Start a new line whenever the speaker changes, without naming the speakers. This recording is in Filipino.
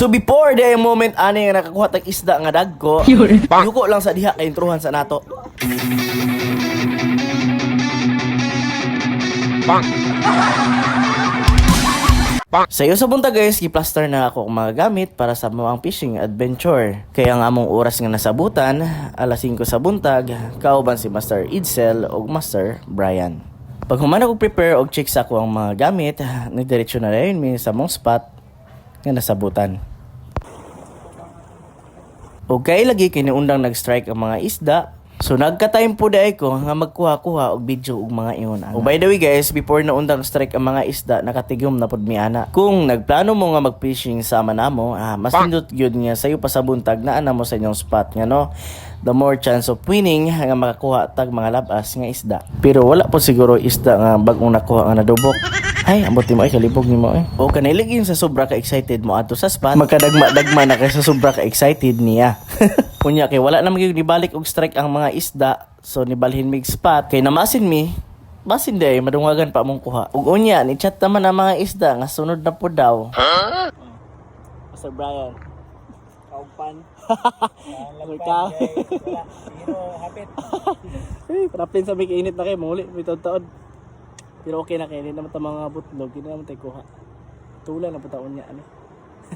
So before the moment ani nga nakakuha tag isda nga dagko, yuko lang sa diha kay intruhan sa nato. Sa iyo sa bunta guys, giplaster na ako ang mga gamit para sa mga fishing adventure. Kaya nga among oras nga nasabutan, alas 5 sa buntag, kauban si Master Idsel o Master Brian. Pag human ako prepare og check sa ako ang mga gamit, nagdiretso na rin mi sa mong spot nga nasabutan. Okay lagi kiniundang nag-strike ang mga isda. So nagka-time po dai ko nga magkuha-kuha og video og mga iyon. O by the way guys, before na undang strike ang mga isda, nakatigom na pod mi ana. Kung nagplano mo nga mag-fishing sama namo, ah, mas nindot gyud nga sayo pa sa buntag naa na mo sa inyong spot nga no. The more chance of winning nga makakuha tag mga labas nga isda. Pero wala po siguro isda nga bag-ong nakuha nga nadubok. Ay, ambot mo ay kalibog ni mo eh. O kaniligin sa sobra ka excited mo ato sa spot. Magkadagma-dagma na kay sa sobra ka excited niya. Kunya kay wala na magyud nibalik og strike ang mga isda. So nibalhin mig spot kay namasin mi. Basin day madungagan pa mong kuha. Ug unya ni chat naman ang mga isda nga sunod na po daw. Sir Brian.
Kaupan.
Ikaw.
Pero hapit.
Eh, Traplin sa mig init na kay muli may taon. Pero okay na kay hindi naman ta mga butlog, hindi naman tayo kuha. Tulan na po taon niya ano.